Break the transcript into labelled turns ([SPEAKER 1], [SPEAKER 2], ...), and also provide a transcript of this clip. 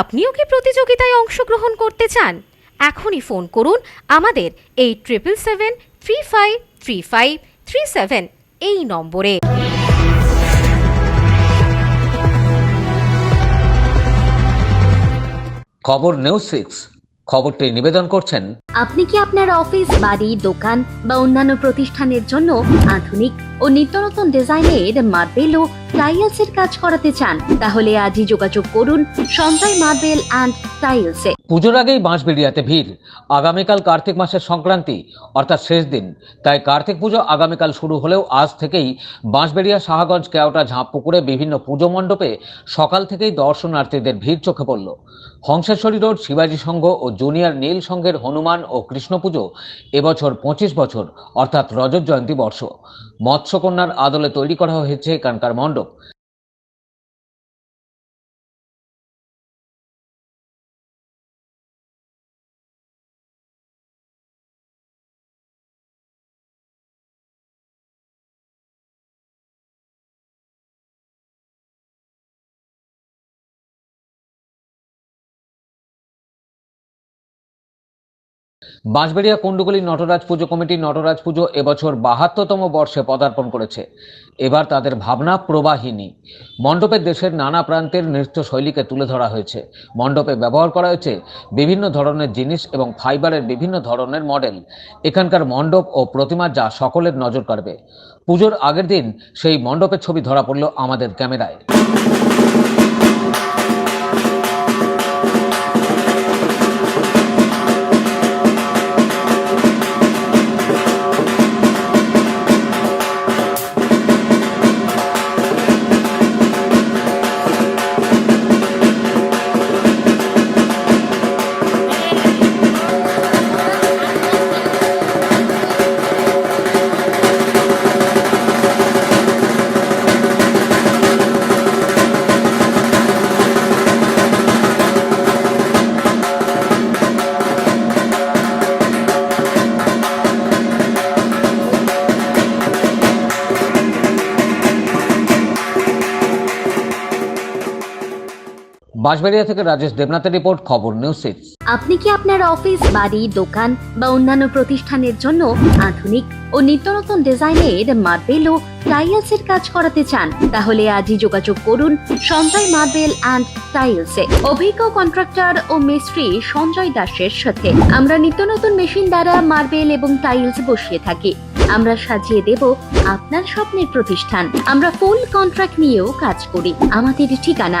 [SPEAKER 1] আপনিও কি প্রতিযোগিতায় অংশগ্রহণ করতে চান? এখনই ফোন করুন আমাদের eight triple seven three five three five three seven এই নম্বরে।
[SPEAKER 2] খবর নিউজ সিক্স খবরটি নিবেদন করছেন
[SPEAKER 3] আপনি কি আপনার অফিস বাড়ি দোকান বা অন্যান্য প্রতিষ্ঠানের জন্য আধুনিক ও নিত্য নতুন ডিজাইনের মার্বেল ও টাইলসের কাজ করাতে চান, তাহলে আজই যোগাযোগ করুন সঞ্জয় মার্বেল অ্যান্ড টাইলসে
[SPEAKER 2] পুজোর আগেই বাঁশবেড়িয়াতে ভিড়। আগামীকাল কার্তিক মাসের সংক্রান্তি, অর্থাৎ শেষ দিন। তাই কার্তিক পুজো আগামীকাল শুরু হলেও আজ থেকেই বাঁশবেড়িয়া শাহগঞ্জ কেওটা ঝাঁপপুকুরে বিভিন্ন পুজো মণ্ডপে সকাল থেকেই দর্শনার্থীদের ভিড় চোখে পড়ল। হংসেশ্বরী রোড, শিবাজী সংঘ ও জুনিয়র নীল সংঘের হনুমান ও কৃষ্ণ পুজো এবছর পঁচিশ বছর, অর্থাৎ রজত জয়ন্তী বর্ষ। মৎস্যকন্যার আদলে তৈরি করা হয়েছে এখানকার মণ্ডপ। বাঁশবেড়িয়া কুণ্ডুগুলি নটরাজ পুজো কমিটি নটরাজ পুজো এবছর বাহাত্তরতম বর্ষে পদার্পণ করেছে। এবার তাদের ভাবনা প্রবাহিনী। মণ্ডপে দেশের নানা প্রান্তের নৃত্য শৈলীকে তুলে ধরা হয়েছে। মণ্ডপে ব্যবহার করা হয়েছে বিভিন্ন ধরনের জিনিস এবং ফাইবারের বিভিন্ন ধরনের মডেল। এখানকার মণ্ডপ ও প্রতিমা যা সকলের নজর কাড়বে। পুজোর আগের দিন সেই মণ্ডপের ছবি ধরা পড়ল আমাদের ক্যামেরায়। বাঁশবেড়িয়া থেকে রাজেশ দেবনাথের রিপোর্ট, খবর নিউজ সিক্স।
[SPEAKER 3] আপনি কি আপনার অফিস, বাড়ি, দোকান বা অন্যান্য প্রতিষ্ঠানের জন্য আধুনিক ও নিত্য নতুন ডিজাইনের মার্বেল ও টাইলসের কাজ করাতে চান? তাহলে আজই যোগাযোগ করুন সঞ্জয় মার্বেল অ্যান্ড টাইলসে অভিজ্ঞ কন্ট্রাক্টর ও মিস্ত্রি সঞ্জয় দাসের সাথে আমরা নিত্য নতুন মেশিন দ্বারা মার্বেল এবং টাইলস বসিয়ে থাকি। আমরা সাজিয়ে দেব আপনার স্বপ্নের প্রতিষ্ঠান। আমরা ফুল কন্ট্রাক্ট নিয়েও কাজ করি। আমাদের ঠিকানা